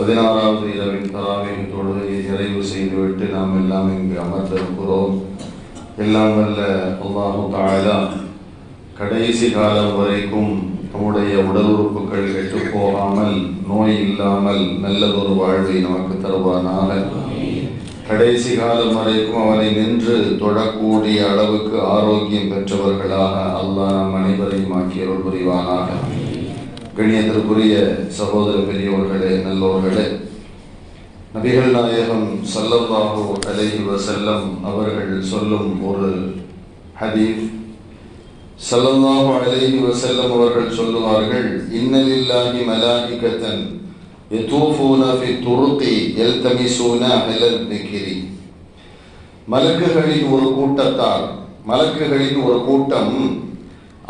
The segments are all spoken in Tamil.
பதினாறாவது இரவின் தராவின் தொழுகையை நிறைவு செய்துவிட்டு நாம் எல்லாம் இங்கு அமர்ந்திருக்கிறோம். எல்லாம் வல்ல அல்லாஹு தாலா கடைசி காலம் வரைக்கும் நம்முடைய உடல் உறுப்புகள் கெட்டு போகாமல் நோய் இல்லாமல் நல்லதொரு வாழ்வை நமக்கு தருவானாக. கடைசி காலம் வரைக்கும் அவனை நின்று தொடக்கூடிய அளவுக்கு ஆரோக்கியம் பெற்றவர்களாக அல்லாஹ் நம் அனைவரையும் ஆக்கியவர் புரிவானாக. கணியத்திற்குரிய சகோதர பெரியவர்களே நல்லோர்களே நபிகள் நாயகம் சல்லல்லாஹு அலைஹி வசல்லம் அவர்கள் சொல்லும் ஒரு ஹதீஃப் சல்லல்லாஹு அலைஹி வசல்லம் அவர்கள் சொல்லுவார்கள் இன்னலில்லாஹி மலாயிகத்தன் யதூஃபூன ஃபி துருகி யல்தமிசூன அஹ்லல் திக்ரி. மலக்குகளின் ஒரு கூட்டத்தார் மலக்குகளின் ஒரு கூட்டம்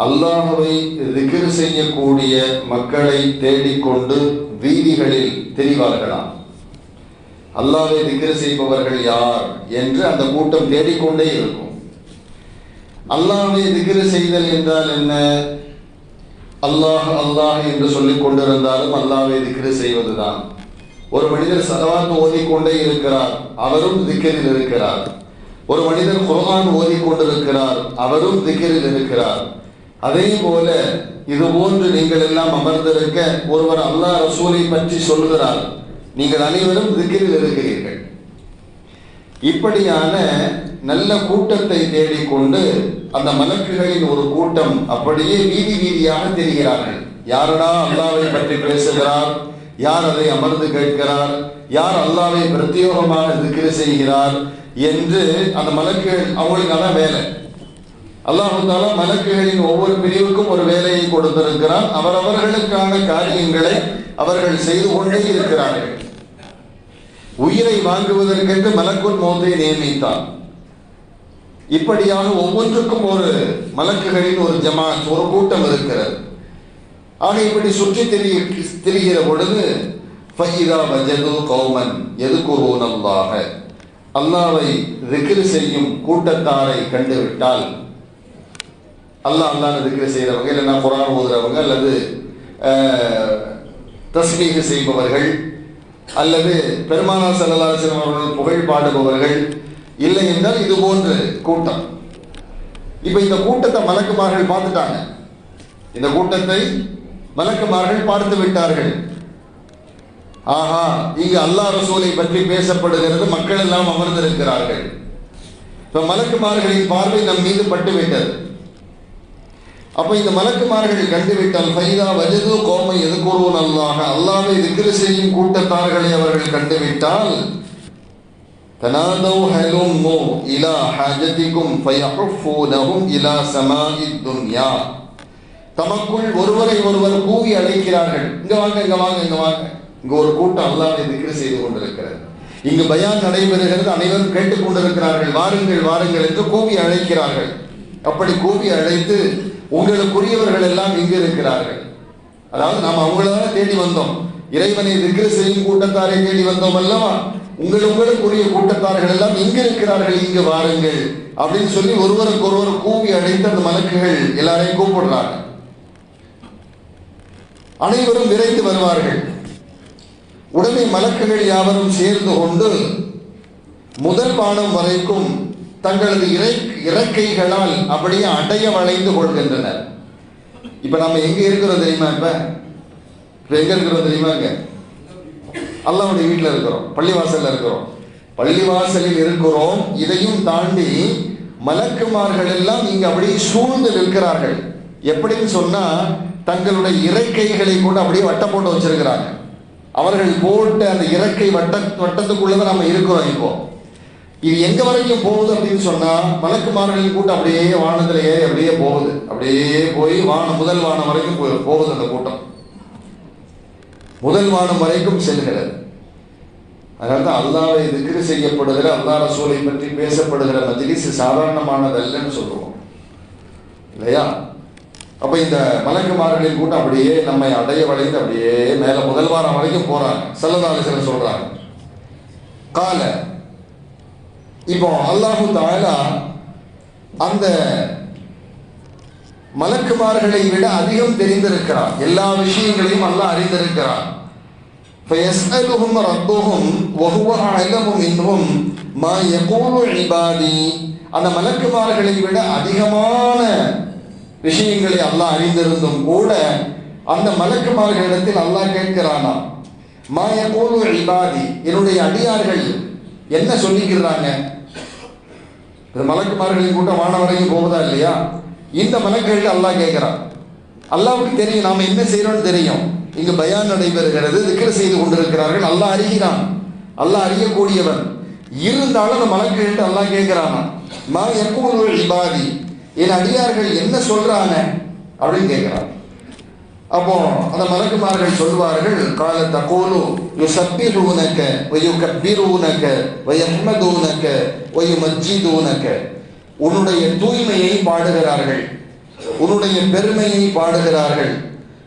அல்லாஹவை திக்ர் செய்யக்கூடிய மக்களை தேடிக்கொண்டு வீதிகளில் தெரிவார்களாம். அல்லாஹை திக்ர் செய்பவர்கள் யார் என்று அந்த கூட்டம் தேடிக்கொண்டே இருக்கும். அல்லாஹை திக்ர் செய்தல் என்றால் என்ன? அல்லாஹ் அல்லாஹ் என்று சொல்லிக் கொண்டிருந்தாலும் அல்லாஹை திக்ர் செய்வதுதான். ஒரு மனிதர் சலவாத் ஓதிக்கொண்டே இருக்கிறார் அவரும் திக்கரில் இருக்கிறார். ஒரு மனிதர் குரான் ஓதிக்கொண்டிருக்கிறார் அவரும் திக்கரில் இருக்கிறார். அதே போல இது போன்று நீங்கள் எல்லாம் அமர்ந்திருக்க ஒருவர் அல்லாஹ் ரசூலை பற்றி சொல்கிறார். நீங்கள் அனைவரும் திக்கிரில் இருக்கிறீர்கள். இப்படியான நல்ல கூட்டத்தை தேடிக்கொண்டு அந்த மலக்குகளின் ஒரு கூட்டம் அப்படியே வீதி வீதியாக தெரிகிறார்கள். யாரடா அல்லாவை பற்றி பேசுகிறார்? யார் அதை அமர்ந்து கேட்கிறார்? யார் அல்லாவை பிரத்யோகமாக திக்கிரி செய்கிறார்? என்று அந்த மலக்குகள் அவங்களுக்கு அதான் வேலை. அல்லாஹால மலக்குகளின் ஒவ்வொரு பிரிவுக்கும் ஒரு வேலையை கொடுத்திருக்கிறான். அவரவர்களுக்கான காரியங்களை அவர்கள் செய்து கொண்டே இருக்கிறார்கள். உயிரை வாங்குவதற்கென்று மலக்குள் மோந்தை நியமித்தான். இப்படியாக ஒவ்வொன்றுக்கும் ஒரு மலக்குகளின் ஒரு ஜமாத் ஒரு கூட்டம் இருக்கிறது. ஆக இப்படி சுற்றி திரிய திரிகிற பொழுது ஃபஹிதா வஜது கௌமன் எதுக்குரோன் அல்லாஹ அல்லாவை ரிக்கிரு செய்யும் கூட்டத்தாரை கண்டுவிட்டால் அல்லாஹ் அல்லாஹ் இருக்கிற செய்கிறவங்க இல்லைன்னா குரான் ஓதுறவங்க அல்லது தஸ்மீக செய்பவர்கள் அல்லது பெருமானா செல்லலாசன் அவர்கள் புகழ் பாடுபவர்கள் இல்லை என்றால் இது போன்ற கூட்டம். இப்போ இந்த கூட்டத்தை மலக்குமார்கள் பார்த்துட்டாங்க. இந்த கூட்டத்தை மலக்குமார்கள் பார்த்து விட்டார்கள். ஆஹா இங்கு அல்லாஹ் ரசூலை பற்றி பேசப்படுகிறது மக்கள் எல்லாம் அமர்ந்திருக்கிறார்கள். இப்ப மலக்குமார்களின் பார்வை நம் மீது பட்டுவிட்டது அப்ப இந்த மலக்குமார்கள் கண்டுவிட்டால் ஃபைதா வஜது கோமை எது கூறுவோம் அல்லாஹ. அல்லாவை திக்ரு செய்யும் கூட்டத்தார்களை அவர்கள் கண்டுவிட்டால் தனாதவ் ஹலும்மு இலா ஹஜதிக்கும் ஃபயஹுஃபூனஹும் இலா சமாஇ துன்யா. தமக்குள் ஒருவரை ஒருவர் கூவி அழைக்கிறார்கள். இங்க வாங்க இங்க வாங்க இங்க வாங்க. இங்க ஒரு கூட்டம் அல்லாவை திக்ரு செய்து கொண்டிருக்கிறது. இங்கு பயான் நடைபெறுகிறது. அனைவரும் கேட்டுக் கொண்டிருக்கிறார்கள். வாருங்கள் வாருங்கள் என்று கூவி அழைக்கிறார்கள். அப்படி கூவி அழைத்து உங்களுக்குரியவர்கள் எல்லாம் இங்கு இருக்கிறார்கள். அதாவது நாம் அவங்களால தேடி வந்தோம். இறைவனை திக்ரு செய்யும் கூட்டத்தாரை தேடி வந்தோம் அல்லவா? உங்கள் உங்களுக்குரிய கூட்டத்தார்கள் எல்லாம் இங்கு இருக்கிறார்கள் இங்கு வாருங்கள் அப்படின்னு சொல்லி ஒருவருக்கு ஒருவர் கூவி அழைத்து அந்த மலக்குகள் எல்லாரையும் கூப்பிடுறாங்க. அனைவரும் விரைந்து வருவார்கள். உடனே மலக்குகள் யாவரும் சேர்ந்து கொண்டு முதல் பானம் வரைக்கும் தங்களது இறை இறக்கைகளால் அப்படியே அடைய வளைந்து கொள்கின்றனர். இப்ப நம்ம எங்க இருக்கிறோம் தெரியுமா இப்ப? இப்ப எங்க இருக்கிறோம் தெரியுமா இங்க? அல்லாவுடைய வீட்டில் இருக்கிறோம் பள்ளிவாசல்ல இருக்கிறோம். பள்ளிவாசலில் இருக்கிறோம். இதையும் தாண்டி மலக்குமார்கள் எல்லாம் இங்க அப்படியே சூழ்ந்து நிற்கிறார்கள். எப்படின்னு சொன்னா தங்களுடைய இறக்கைகளை கூட அப்படியே வட்டம் போட்டு வச்சிருக்கிறாங்க. அவர்கள் போட்ட அந்த இறக்கை வட்ட வட்டத்துக்குள்ளதான் நம்ம இருக்கிறோம் இப்போ. இது எங்க வரைக்கும் போகுது அப்படின்னு சொன்னா மலக்குமார்களின் கூட்டம் அப்படியே வானத்துல ஏறி அப்படியே போகுது. அப்படியே போய் வானம் முதல் வானம் வரைக்கும் போய் போகுது அந்த கூட்டம். முதல் வானம் வரைக்கும் செல்கிறது. அதனால தான் அல்லாவை திக்ரு செய்யப்படுகிற அல்லா ரசூலை பற்றி பேசப்படுகிற மஜ்லிஸ் சாதாரணமானதல்லன்னு சொல்லுவோம். இல்லையா? அப்ப இந்த மலக்குமார்களின் கூட்டம் அப்படியே நம்மை அடைய வளைந்து அப்படியே மேல முதல் வாரம் வரைக்கும் போறாங்க. செல்லதாலிசன சொல்றாங்க. கால இப்போ அல்லாஹு தாலா அந்த மலக்குமார்களை விட அதிகம் தெரிந்திருக்கிறார் எல்லா விஷயங்களையும் அல்லாஹ் அறிந்திருக்கிறார் فيسألهم ربهم وهو أعلم منهم ما يقول عبادي அந்த மலக்குமார்களை விட அதிகமான விஷயங்களை அல்லாஹ் அறிந்திருந்தும் கூட அந்த மலக்குமார்களிடத்தில் அல்லாஹ் கேட்கிறானா மா யகூலு இபாதி என்னுடைய அடியார்கள் என்ன சொல்லிக்கிறாங்க இந்த மலக்குமார்களின் கூட்டம் வான வரைக்கும் போகுதா இல்லையா? இந்த மலக்குகள் அல்லாஹ் கேட்கிறான். அல்லாவுக்கு தெரியும் நாம என்ன செய்யறோம்னு தெரியும். இங்கு பயான் நடைபெறுகிறது திக்ர செய்து கொண்டிருக்கிறார்கள் அல்லாஹ் அறிகிறான். அல்லாஹ் அறியக்கூடியவன். இருந்தாலும் அந்த மலக்குகள்கிட்ட அல்லாஹ் கேட்கிறான் மா எப்போது இபாதி என் அடியார்கள் என்ன சொல்றாங்க? அப்படின்னு கேட்கிறான். அப்போ அந்த மலக்குமார்கள் சொல்வார்கள் கால தகோலு யுசப்பிஹூனக வயுகப்பிரூனக வயஹ்மதூனக வயுமஜ்ஜிதூனக. உன்னுடைய தூய்மையை பாடுகிறார்கள். உன்னுடைய பெருமையை பாடுகிறார்கள்.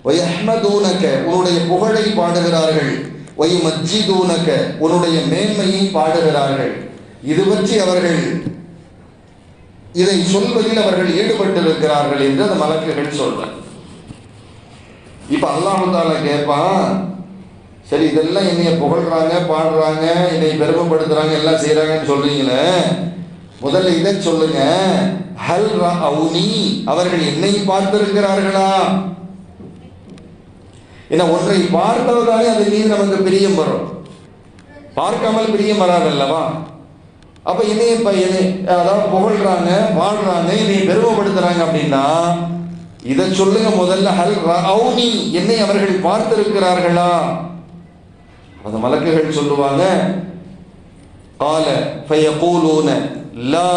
வயஹ்மதூனக உன்னுடைய புகழை பாடுகிறார்கள். வயுமஜ்ஜிதூனக உன்னுடைய மேன்மையை பாடுகிறார்கள். இது பற்றி அவர்கள் இதை சொல்வதில் அவர்கள் ஈடுபட்டிருக்கிறார்கள் என்று அந்த மலக்குகள் சொல்றார் இப்ப அல்லாஹால கேட்பான் சரி இதெல்லாம் என்னைய புகழ்றாங்க பாடுறாங்க என்னை பெருமைப்படுத்துறாங்க எல்லாம் செய்யறாங்கன்னு சொல்றீங்களே முதல்ல இதை சொல்லுங்க. ஹல் அவுனி அவர்கள் என்னை பார்த்திருக்கிறார்களா? ஏன்னா ஒன்றை பார்த்ததாலே அது மீது நமக்கு பிரியம் வரும். பார்க்காமல் பிரியம் வராது அல்லவா அப்ப என்னைய அதாவது புகழ்றாங்க பாடுறாங்க என்னை பெருமைப்படுத்துறாங்க அப்படின்னா இதை சொல்லுங்க முதல்ல ஹல் ரவுனி என்னை அவர்கள் பார்த்திருக்கிறார்களா அந்த மலக்குகள் சொல்லுவாங்க قال فيقولون لا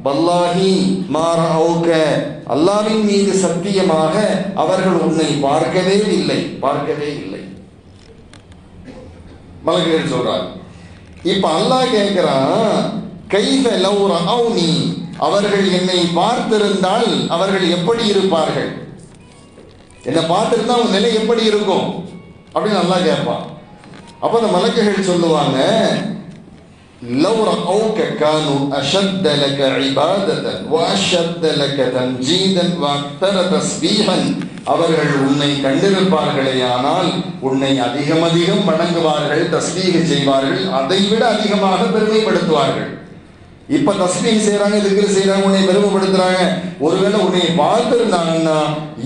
பல்லாஹி மாரவுக அல்லாவின் மீது சத்தியமாக அவர்கள் உன்னை பார்க்கவே இல்லை பார்க்கவே இல்லை மலக்குகள் சொல்றாங்க இப்ப அல்லாஹ் கேட்கிறான் கைஃப லவ் ரஅவுனி அவர்கள் என்னை பார்த்திருந்தால் அவர்கள் எப்படி இருப்பார்கள் என்னை பார்த்திருந்தா அவங்க நிலை எப்படி இருக்கும் அப்படின்னு நல்லா கேட்பான் அப்ப அந்த மலக்குகள் சொல்லுவாங்க لو رأوك كانوا أشد لك عبادة وأشد لك تمجيدا وأكثر تسبيحا அவர்கள் உன்னை கண்டிருப்பார்களே ஆனால் உன்னை அதிகம் அதிகம் வணங்குவார்கள் தஸ்மீக செய்வார்கள் அதை விட அதிகமாக பெருமைப்படுத்துவார்கள் இப்ப தஸ்மீக செய்யறாங்க திக்ரு செய்யறாங்க உன்னை பெருமைப்படுத்துறாங்க. ஒருவேளை உன்னை வாழ்த்திருந்தாங்கன்னா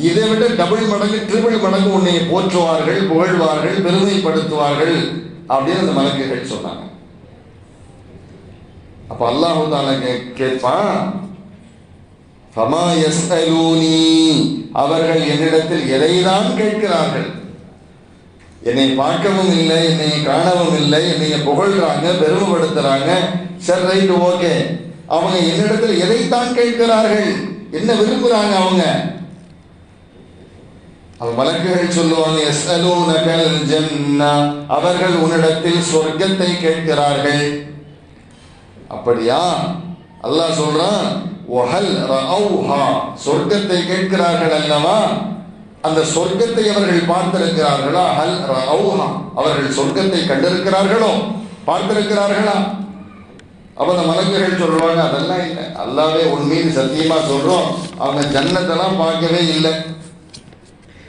இதை விட டபுள் மடங்கு ட்ரிபிள் மடங்கு உன்னை போற்றுவார்கள் புகழ்வார்கள் பெருமைப்படுத்துவார்கள் அப்படின்னு அந்த மலக்குகள் சொன்னாங்க. அப்ப அல்லாஹு தாலா கேட்பான் அவர்கள் என்னிடத்தில் எதைதான் கேட்கிறார்கள்? என்னை பார்க்கவும் இல்லை என்னை காணவும் இல்லை என்னை புகழ்றாங்க பெருமைப்படுத்துறாங்க. சரி ரைட் ஓகே அவங்க என்னிடத்தில் எதைத்தான் கேட்கிறார்கள்? என்ன விரும்புகிறாங்க அவங்க? மலக்குகள் சொல்லுவாங்க எஸ்அலூனகல் ஜன்னா அவர்கள் உன்னிடத்தில் சொர்க்கத்தை கேட்கிறார்கள். அப்படியா? அல்லாஹ் சொல்றான் சொர்க்கத்தை கேட்கிறார்கள் அல்லவா? அந்த சொர்க்கத்தை அவர்கள் பார்த்திருக்கிறார்களா? ஹல் ரவுஹா அவர்கள் சொர்க்கத்தை கண்டிருக்கிறார்களோ? பார்த்திருக்கிறார்களா? அப்ப அந்த மலக்குகள் சொல்லுவாங்க அதெல்லாம் இல்லை. அல்லாவே உன் சத்தியமா சொல்றோம். அவங்க ஜன்னத்தெல்லாம் பார்க்கவே இல்லை.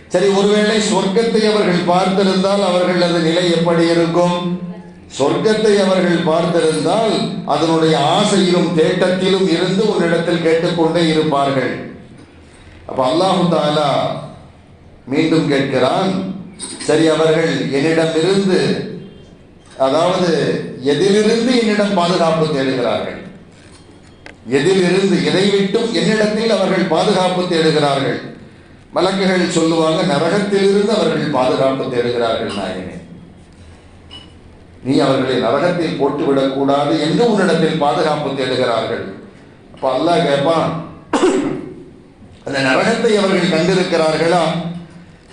சரி ஒருவேளை சொர்க்கத்தை அவர்கள் பார்த்திருந்தால் அவர்களது நிலை எப்படி இருக்கும்? சொர்க்கத்தை அவர்கள் பார்த்திருந்தால் அதனுடைய ஆசையிலும் தேட்டத்திலும் இருந்து உன்னிடத்தில் கேட்டுக்கொண்டே இருப்பார்கள். அப்ப அல்லாஹு தாலா மீண்டும் கேட்கிறான் சரி அவர்கள் என்னிடமிருந்து அதாவது எதிலிருந்து என்னிடம் பாதுகாப்பு தேடுகிறார்கள்? எதிலிருந்து எதை விட்டும் என்னிடத்தில் அவர்கள் பாதுகாப்பு தேடுகிறார்கள். மலக்குகள் சொல்லுவாங்க நரகத்திலிருந்து அவர்கள் பாதுகாப்பு தேடுகிறார்கள் நாயனே. நீ அவர்களை நரகத்தில் போட்டுவிடக் கூடாது என்று உன்னிடத்தில் பாதுகாப்பு தேடுகிறார்கள். அப்ப அல்லாஹ் கேட்பான் அந்த நரகத்தை அவர்கள் கண்டிருக்கிறார்களா?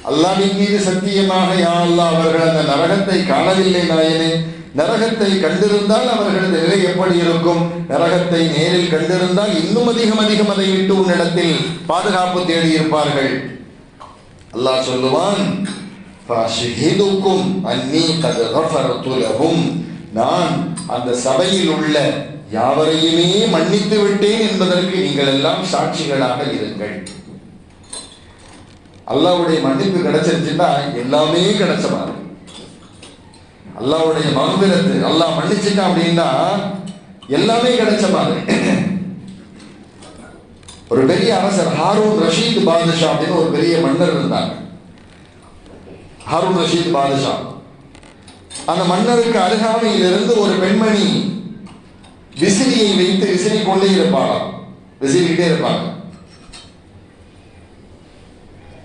அல்லாவின் மீது சத்தியமாக யா அல்லா அவர்கள் அந்த நரகத்தை காணவில்லை நாயனே. நரகத்தை கண்டிருந்தால் அவர்களது நிலை எப்படி இருக்கும்? நரகத்தை நேரில் கண்டிருந்தால் இன்னும் அதிகம் அதிகம் அதை விட்டு உன்னிடத்தில் பாதுகாப்பு தேடி இருப்பார்கள். அல்லாஹ் சொல்லுவான் நான் அந்த சபையில் உள்ள யாவரையுமே மன்னித்து விட்டேன் என்பதற்கு நீங்கள் எல்லாம் சாட்சிகளாக இருங்கள். அல்லாவுடைய மன்னிப்பு கிடைச்சிருச்சுன்னா எல்லாமே கிடைச்ச மாதிரி. அல்லாவுடைய மகபிரத்து அல்லா மன்னிச்சுட்டான் அப்படின்னா எல்லாமே கிடைச்ச மாதிரி. ஒரு பெரிய அரசர் ஹாரூன் ரஷீத் பாதுஷா அப்படின்னு ஒரு பெரிய மன்னர் இருந்தாங்க ஹாரூன் ரஷீத் பாதுஷா. அந்த மன்னருக்கு அருகாமையிலிருந்து ஒரு பெண்மணி விசிறியை வைத்து விசிறி கொண்டே இருப்பாளாம். விசிறிக்கிட்டே இருப்பாங்க.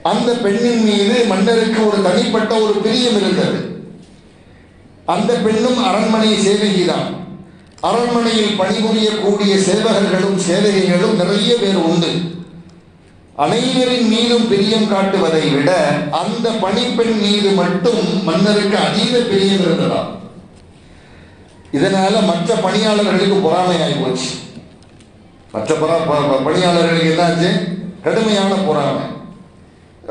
அந்த பெண்ணின் மீது மன்னருக்கு ஒரு தனிப்பட்ட ஒரு பிரியம் இருந்தது. அந்த பெண்ணும் அரண்மனை சேவகிதான். அரண்மனையில் பணிபுரியக்கூடிய சேவகர்களும் சேவகிகளும் நிறைய பேர் உண்டு. அனைவரின் மீதும் பிரியம் காட்டுவதை விட அந்த பணிப்பெண் மீது மட்டும் மன்னருக்கு அதீத பிரியம் இருந்ததா? இதனால மற்ற பணியாளர்களுக்கு பொறாமையாகி போச்சு. மற்ற ப- பணியாளர்களுக்கு என்னாச்சு? கடுமையான பொறாமை.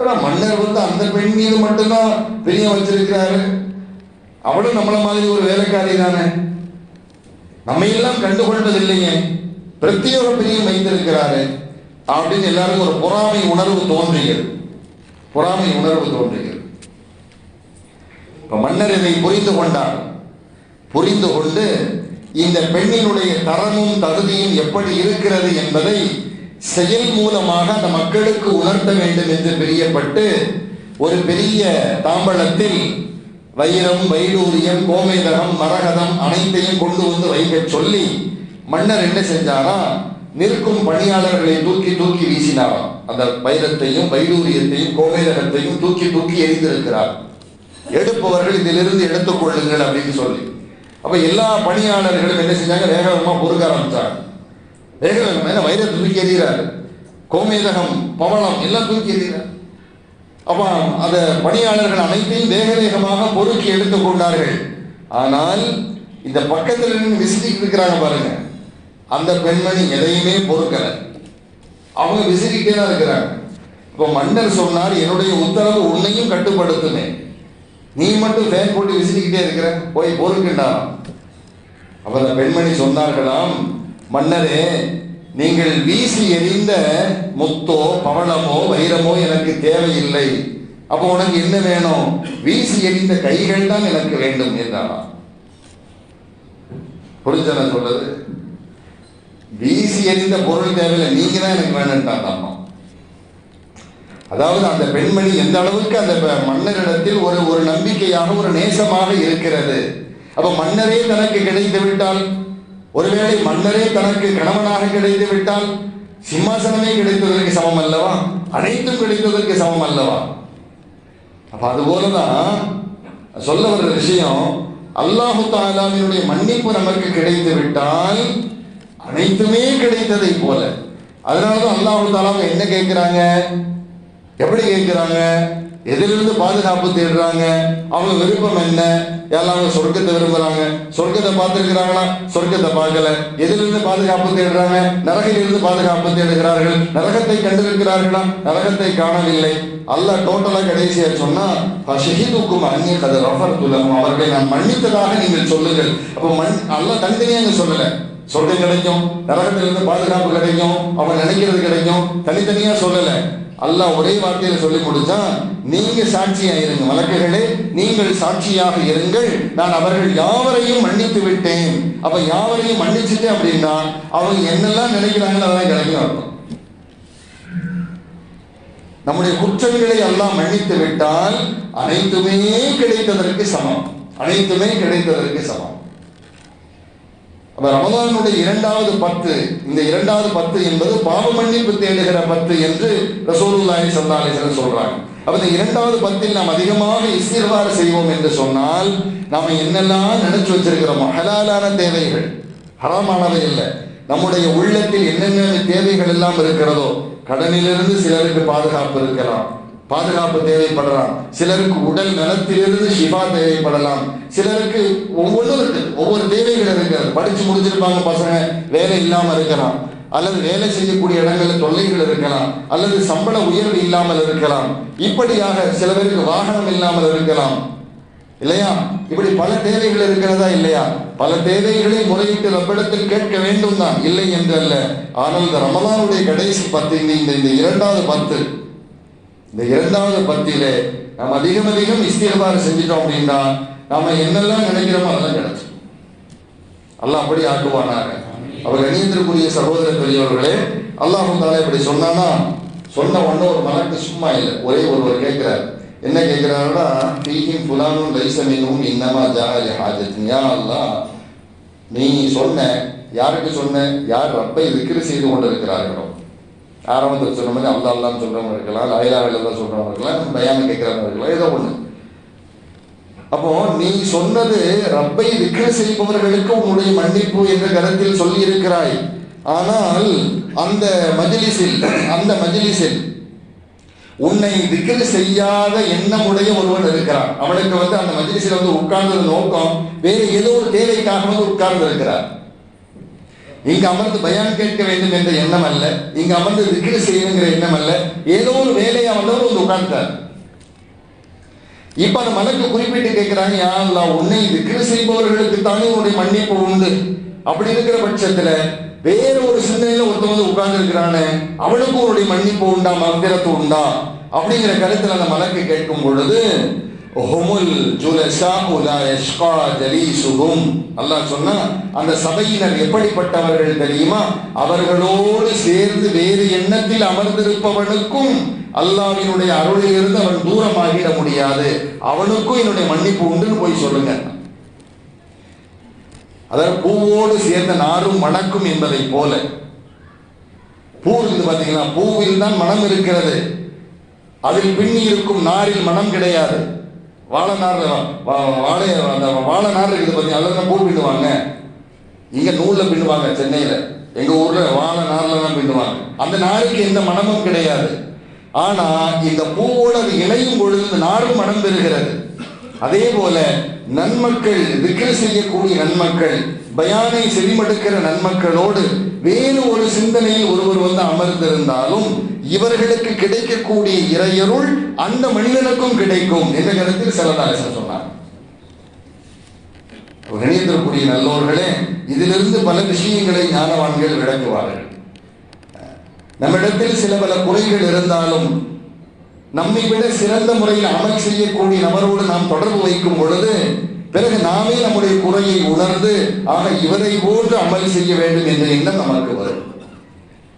மன்னர் வந்து அந்த பெண் மீது மட்டும்தான் பெரிய வச்சிருக்கிறாரு. அவளும் நம்மள மாதிரி ஒரு வேலைக்காரி தானே. நம்மையெல்லாம் எல்லாம் கண்டுகொள்வதில்லையே பிரத்யேக பிரியம் வைத்திருக்கிறாரு. அப்படின்னு எல்லாருக்கும் ஒரு பொறாமை உணர்வு தோன்றுகிறது. பொறாமை உணர்வு தோன்றுகிறது. இப்ப மன்னர் இதை புரிந்து கொண்டார். புரிந்து கொண்டு இந்த பெண்ணினுடைய தரமும் தகுதியும் எப்படி இருக்கிறது என்பதை செயல் மூலமாக அந்த மக்களுக்கு உணர்த்த வேண்டும் என்று பிரியப்பட்டு ஒரு பெரிய தாம்பழத்தில் வைரம் வைடூரியம் கோமேதகம் மரகதம் அனைத்தையும் கொண்டு வந்து வைக்கச் சொல்லி மன்னர் என்ன செஞ்சாரா? நிற்கும் பணியாளர்களை தூக்கி தூக்கி வீசினாராம். அந்த வைரத்தையும் வைடூரியத்தையும் கோமேதகத்தையும் தூக்கி தூக்கி எரிந்திருக்கிறார். எடுப்பவர்கள் இதிலிருந்து எடுத்துக் கொள்ளுங்கள் அப்படின்னு சொல்லி. அப்ப எல்லா பணியாளர்களும் என்ன செஞ்சாங்க? வேக பொறுக்க ஆரம்பிச்சாங்க. வேக வேகமா ஏன்னா வைரத்தை தூக்கி எறிகிறார் கோமேதகம் பவளம் எல்லாம் தூக்கி எறிகிறார். அப்ப அந்த பணியாளர்கள் அனைத்தையும் வேக வேகமாக பொறுக்கி எடுத்துக் கொண்டார்கள். ஆனால் இந்த பக்கத்தில் நின்று விசிறிட்டு இருக்கிறாங்க பாருங்க. அந்த பெண்மணி எதையுமே பொறுக்கல. அவங்க விசிறிக்கிட்டே தான் இருக்கிறாங்க. இப்போ மன்னர் சொன்னார் என்னுடைய உத்தரவு உன்னையும் கட்டுப்படுத்துமே. நீ மட்டும் ஃபேன் போட்டு விசிறிக்கிட்டே இருக்கிற போய் பொறுக்கின்றான் அப்ப அந்த பெண்மணி சொன்னார்களாம் மன்னரே நீங்கள் வீசி எறிந்த முத்தோ பவளமோ வைரமோ எனக்கு தேவையில்லை. அப்போ உனக்கு என்ன வேணும்? வீசி எறிந்த கைகள் தான் எனக்கு வேண்டும் என்றாராம் புரிஞ்சன சொல்றது? வீசி எறிந்த பொருள் தேவையில்லை நீங்க தான் எனக்கு வேணும்ட்டாங்க அம்மா. அதாவது அந்த பெண்மணி எந்த அளவுக்கு அந்த மன்னரிடத்தில் ஒரு ஒரு நம்பிக்கையாக ஒரு நேசமாக இருக்கிறது. அப்ப மன்னரே தனக்கு கிடைத்து விட்டால் ஒருவேளை மன்னரே தனக்கு கணவனாக கிடைத்து விட்டால் சிம்மாசனமே கிடைத்ததற்கு சமம் அல்லவா? அனைத்தும் கிடைத்ததற்கு சமம் அல்லவா? அப்ப அதுபோலதான் சொல்ல வர்ற விஷயம் அல்லாஹு தாலாவினுடைய மன்னிப்பு நமக்கு கிடைத்து விட்டால் அனைத்துமே கிடைத்ததை போல. அதனாலதான் அல்லாஹு தாலாவை என்ன கேட்கிறாங்க? எப்படி கேட்கிறாங்க? எதிலிருந்து பாதுகாப்பு தேடுறாங்க? அவங்க விருப்பம் என்ன? எல்லாமே சொர்க்கத்தை விரும்புறாங்க. சொர்க்கத்தை பார்த்துருக்கிறாங்களா? சொர்க்கத்தை பார்க்கல. எதிலிருந்து பாதுகாப்பு தேடுறாங்க? நரகிலிருந்து பாதுகாப்பு தேடுகிறார்கள். நரகத்தை கண்டிருக்கிறார்களா? நரகத்தை காணவில்லை. அல்ல டோட்டலா கடைசியா சொன்னா ஷஹீதுக்கும் அந்நிய கதை ரஃபர் துலம் அவர்களை நான் மன்னித்ததாக நீங்கள் சொல்லுங்கள். அப்போ மண் அல்ல தனித்தனியாக இங்க சொல்லல. சொர்க்கம் கிடைக்கும் நரகத்திலிருந்து பாதுகாப்பு கிடைக்கும் அவன் நினைக்கிறது கிடைக்கும். தனித்தனியா சொல்லல. அல்லாஹ் ஒரே வார்த்தையில சொல்லி முடிச்சா நீங்க சாட்சியா இருங்க வழக்குகளே நீங்கள் சாட்சியாக இருங்கள். நான் அவர்கள் யாவரையும் மன்னித்து விட்டேன். அப்ப யாவரையும் மன்னிச்சுட்டேன் அப்படின்னா அவங்க என்னெல்லாம் நினைக்கிறாங்களோ அதெல்லாம் கிடைக்கும் அர்த்தம் நம்முடைய குற்றங்களை எல்லாம் மன்னித்து விட்டால் அனைத்துமே கிடைத்ததற்கு சமம். அனைத்துமே கிடைத்ததற்கு சமம். அப்ப ரமதானுடைய இரண்டாவது பத்து இந்த இரண்டாவது பத்து என்பது பாவ மன்னிப்பு தேடுகிற பத்து என்று ரசூலுல்லாஹி ஸல்லல்லாஹு சொல்றாங்க. அப்ப இந்த இரண்டாவது பத்தில் நாம் அதிகமாக இஸ்திர்வார் செய்வோம் என்று சொன்னால் நாம என்னெல்லாம் நினைச்சு வச்சிருக்கிறோமோ ஹலாலான தேவைகள் ஹராமானவை இல்லை. நம்முடைய உள்ளத்தில் என்னென்ன தேவைகள் எல்லாம் இருக்கிறதோ கடனிலிருந்து சிலருக்கு பாதுகாப்பு இருக்கலாம். பாதுகாப்பு தேவைப்படலாம். சிலருக்கு உடல் நலத்திலிருந்து ஷிஃபா தேவைப்படலாம். சிலருக்கு ஒவ்வொன்றும் ஒவ்வொரு தேவைகள் இருக்கிறது படிச்சு முடிஞ்சிருப்பாங்க பசங்க. வேலை இல்லாமல் இருக்கலாம். அல்லது வேலை செய்யக்கூடிய இடங்களில் தொல்லைகள் இருக்கலாம். அல்லது சம்பள உயர்வு இல்லாமல் இருக்கலாம். இப்படியாக சில பேருக்கு வாகனம் இல்லாமல் இருக்கலாம். இல்லையா? இப்படி பல தேவைகள் இருக்கிறதா இல்லையா? பல தேவைகளை முறையிட்டு ரப்பிடத்தில் கேட்க வேண்டும் தான் இல்லை என்று அல்ல ஆனால் இந்த ரமலானுடைய கடைசி பத்து இந்த இந்த- இந்த இரண்டாவது பத்து இந்த இரண்டாவது பத்தியிலே நாம் அதிகம் அதிகம் இஸ்திகபார் செஞ்சிட்டோம் அப்படின்னா நாம என்னெல்லாம் நினைக்கிறோமோ அதெல்லாம் கிடைச்சோம் அல்லாஹ் அப்படி ஆக்குவானாங்க அவர் கணியத்திற்குரிய சகோதர பெரியவர்களே அல்லாஹ் தானே இப்படி சொன்னானா சொன்ன உடனே ஒரு மலக்கு சும்மா இல்லை. ஒரே ஒருவர் கேட்கிறார். என்ன கேட்கிறாருன்னா ஃபீஹிம் புலானும் லைசமினும் இன்னமா ஜாலி ஹாஜத்தின். யா அல்லாஹ் நீ சொன்ன யாருக்கு சொன்ன யார் ரப்பை விக்கிரி செய்து கொண்டிருக்கிறார்களோ ஆரம்பத்தில் சொன்ன மாதிரி அல்லா அல்லான்னு சொல்றவங்க இருக்கலாம் லாயிலா இல்லா சொல்றவங்க இருக்கலாம் பயானம் கேட்கறவங்க இருக்கலாம் ஏதோ ஒண்ணு. அப்போ நீ சொன்னது ரப்பை விக்கிரி செய்பவர்களுக்கு உன்னுடைய மன்னிப்பு என்ற கருத்தில் சொல்லி இருக்கிறாய் ஆனால் அந்த மஜ்லிஸில் அந்த மஜ்லிஸில் உன்னை விக்கிரி செய்யாத எண்ணமுடைய ஒருவன் இருக்கிறான். அவனுக்கு வந்து அந்த மஜ்லிஸில் வந்து உட்கார்ந்தது நோக்கம் வேறு ஏதோ ஒரு தேவைக்காக வந்து உட்கார்ந்து இருக்கிறார் இங்க அமர்ந்து பயான் கேட்க வேண்டும் என்ற எண்ணம் அல்ல. இங்க அமர்ந்து விக்கிரி செய்யணுங்கிற எண்ணம் அல்ல. ஏதோ ஒரு வேலையை வந்தவர் வந்து உட்கார்ந்துட்டார் இப்ப அந்த மலக்கு குறிப்பிட்டு கேட்கிறாங்க யா உன்னை விக்கிரி செய்பவர்களுக்கு தானே உன்னுடைய மன்னிப்பு உண்டு. அப்படி இருக்கிற பட்சத்துல வேற ஒரு சிந்தனையில ஒருத்தன் வந்து உட்கார்ந்து இருக்கிறானே அவனுக்கும் உன்னுடைய மன்னிப்பு உண்டா மந்திரத்து உண்டா? அப்படிங்கிற கருத்துல அந்த மலக்கு கேட்கும் பொழுது ஹுமுல் ஜுலசா உலா யஷ்கா ஜலீசுகும் அல்லாஹ் சொன்னா அந்த சபையினர் எப்படிப்பட்டவர்கள் தெரியுமா? அவர்களோடு சேர்ந்து வேறு எண்ணத்தில் அமர்ந்திருப்பவனுக்கும் அல்லாவினுடைய அருளில் இருந்து அவன் தூரமாகிட முடியாது. அவனுக்கும் என்னுடைய மன்னிப்பு உண்டுன்னு போய் சொல்லுங்க. அதாவது பூவோடு சேர்ந்த நாரும் மணக்கும் என்பதை போல. பூ இருக்குது பாத்தீங்களா? பூவில் தான் மனம் இருக்கிறது. அதில் பின்னி இருக்கும் நாரில் மனம் கிடையாது. வாழை நார் வாழை அந்த வாழை நார் இருக்குது பார்த்தீங்கன்னா அதில் தான் பூ பின்னுவாங்க. இங்கே நூலில் பின்னுவாங்க சென்னையில். எங்கள் ஊரில் வாழை நாரில் தான் பின்னுவாங்க. அந்த நாருக்கு எந்த மனமும் கிடையாது. ஆனால் இந்த பூவோடு அது இணையும் பொழுது இந்த நாரும் மனம் பெறுகிறது. அதே போல நன்மக்கள் விற்க செய்யக்கூடிய நன்மக்கள் பயானை செவிமடுக்கிற நன்மக்களோடு வேறு ஒரு சிந்தனையில் ஒருவர் வந்து அமர்ந்திருந்தாலும் இவர்களுக்கு கிடைக்கக்கூடிய இறையருள் அந்த மனிதனுக்கும் கிடைக்கும் என்ற கருத்தில் செல்லதாரசன் சொன்னார். கணியத்திற்குரிய நல்லோர்களே இதிலிருந்து பல விஷயங்களை ஞானவான்கள் விளக்குவார்கள். நம்மிடத்தில் சில பல குறைகள் இருந்தாலும் நம்மை விட சிறந்த முறையில் அமல் செய்யக்கூடிய நபரோடு நாம் தொடர்பு வைக்கும் பொழுது பிறகு நாமே நம்முடைய குறையை உணர்ந்து ஆக இவரை போன்று அமல் செய்ய வேண்டும் என்ற எண்ணம் நமக்கு வரும்.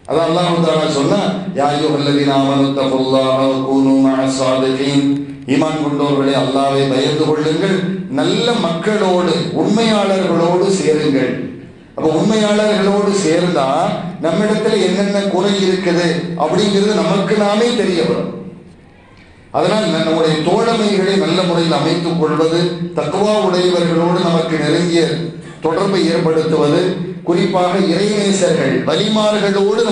அது அல்லாஹ் தாலா சொன்னா யா அய்யுஹல்லதீன ஆமனு தகுல்லாஹ வ கூனு மஅஸ் ஈமான் கொண்டவர்களே அல்லாஹ்வை பயந்து கொள்ளுங்கள். நல்ல மக்களோடு உண்மையாளர்களோடு சேருங்கள். அப்ப உண்மையாளர்களோடு சேர்ந்தா நம்மிடத்துல என்னென்ன குறை இருக்குது அப்படிங்கிறது நமக்கு நாமே தெரிய வரும். அதனால் நம்முடைய தோழமைகளை நல்ல முறையில் அமைத்துக் கொள்வது தக்குவா உடையவர்களோடு நமக்கு நெருங்கிய தொடர்பை ஏற்படுத்துவது குறிப்பாக இறைநேசர்கள் வலிமார்களோடு